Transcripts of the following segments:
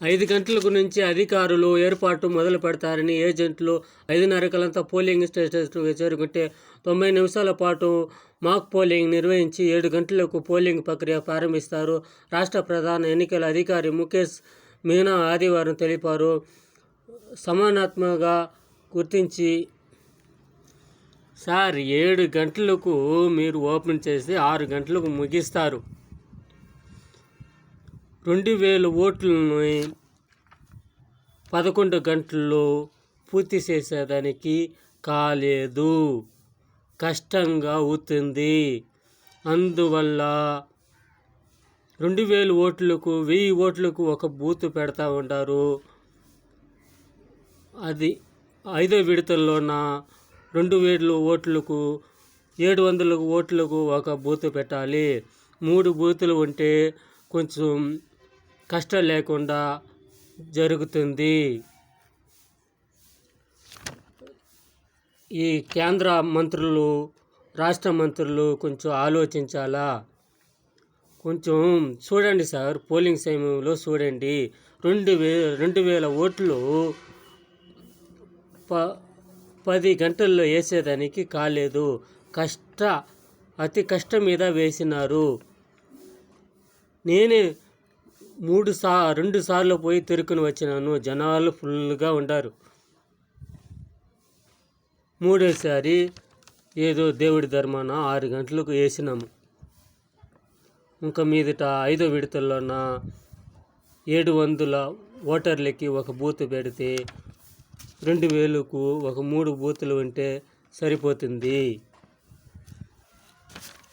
ఐదు గంటలకు నుంచి అధికారులు ఏర్పాటు మొదలు పెడతారని ఏజెంట్లు ఐదున్నరకలంతా పోలింగ్ స్టేషన్కు చేరుకుంటే తొంభై నిమిషాల పాటు మాక్ పోలింగ్ నిర్వహించి ఏడు గంటలకు పోలింగ్ ప్రక్రియ ప్రారంభిస్తారు. రాష్ట్ర ప్రధాన ఎన్నికల అధికారి ముఖేష్ మీనా ఆదివారం తెలిపారు. సమానాత్మకంగా గుర్తించి సార్ ఏడు గంటలకు మీరు ఓపెన్ చేసి ఆరు గంటలకు ముగిస్తారు. రెండు వేల ఓట్లను పదకొండు గంటల్లో పూర్తి చేసేదానికి కాలేదు. కష్టంగా అవుతుంది అందువల్ల రెండు వేలు ఓట్లకు వెయ్యి ఓట్లకు ఒక బూత్ పెడతా ఉంటారు అది ఐదో విడతల్లోన రెండు వేలు ఓట్లకు ఏడు వందల ఓట్లకు ఒక బూత్ పెట్టాలి. మూడు బూతులు ఉంటే కొంచెం కష్టం లేకుండా జరుగుతుంది. ఈ కేంద్ర మంత్రులు రాష్ట్ర మంత్రులు కొంచెం ఆలోచించాలా? కొంచెం చూడండి సార్ పోలింగ్ సమయంలో చూడండి. రెండు వే రెండు వేల ఓట్లు ప పది గంటల్లో వేసేదానికి కాలేదు. కష్ట అతి కష్టం మీద వేసినారు. నేనే మూడు సా రెండు సార్లు పోయి తిరుక్కుని వచ్చినాను. జనాలు ఫుల్గా ఉండారు. మూడోసారి ఏదో దేవుడి ధర్మాన ఆరు గంటలకు వేసినాము. ఇంకా మీదట ఐదో విడతల్లోన ఏడు వందల ఓటర్లకి ఒక బూత్ పెడితే రెండు వేలకు ఒక మూడు బూతులు ఉంటే సరిపోతుంది.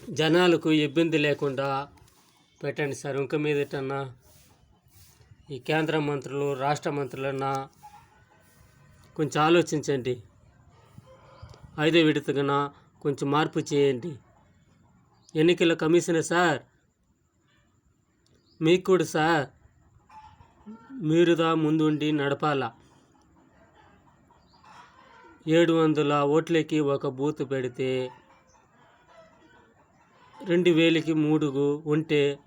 జనాలకు ఇబ్బంది లేకుండా పెట్టండి సార్. ఇంకా మీదటన్నా ఈ కేంద్ర మంత్రులు రాష్ట్ర మంత్రులన్నా కొంచెం ఆలోచించండి. ఐదో విడతగన కొంచెం మార్పు చేయండి. ఎన్నికల కమిషనర్ సార్. మీకు కూడా సార్. మీరుదా ముందుండి నడపాలా. ఏడు వందల ఓట్లకి ఒక బూత్ పెడితే రెండు వేలకి మూడు ఉంటే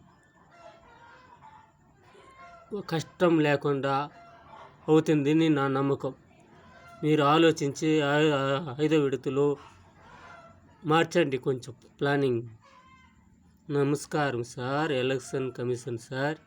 కష్టం లేకుండా అవుతుందని నా నమ్మకం. మీరు ఆలోచించి ఐదో విడతలో మార్చండి కొంచెం. ప్లానింగ్. నమస్కారం సార్ ఎలక్షన్ కమిషన్ సార్.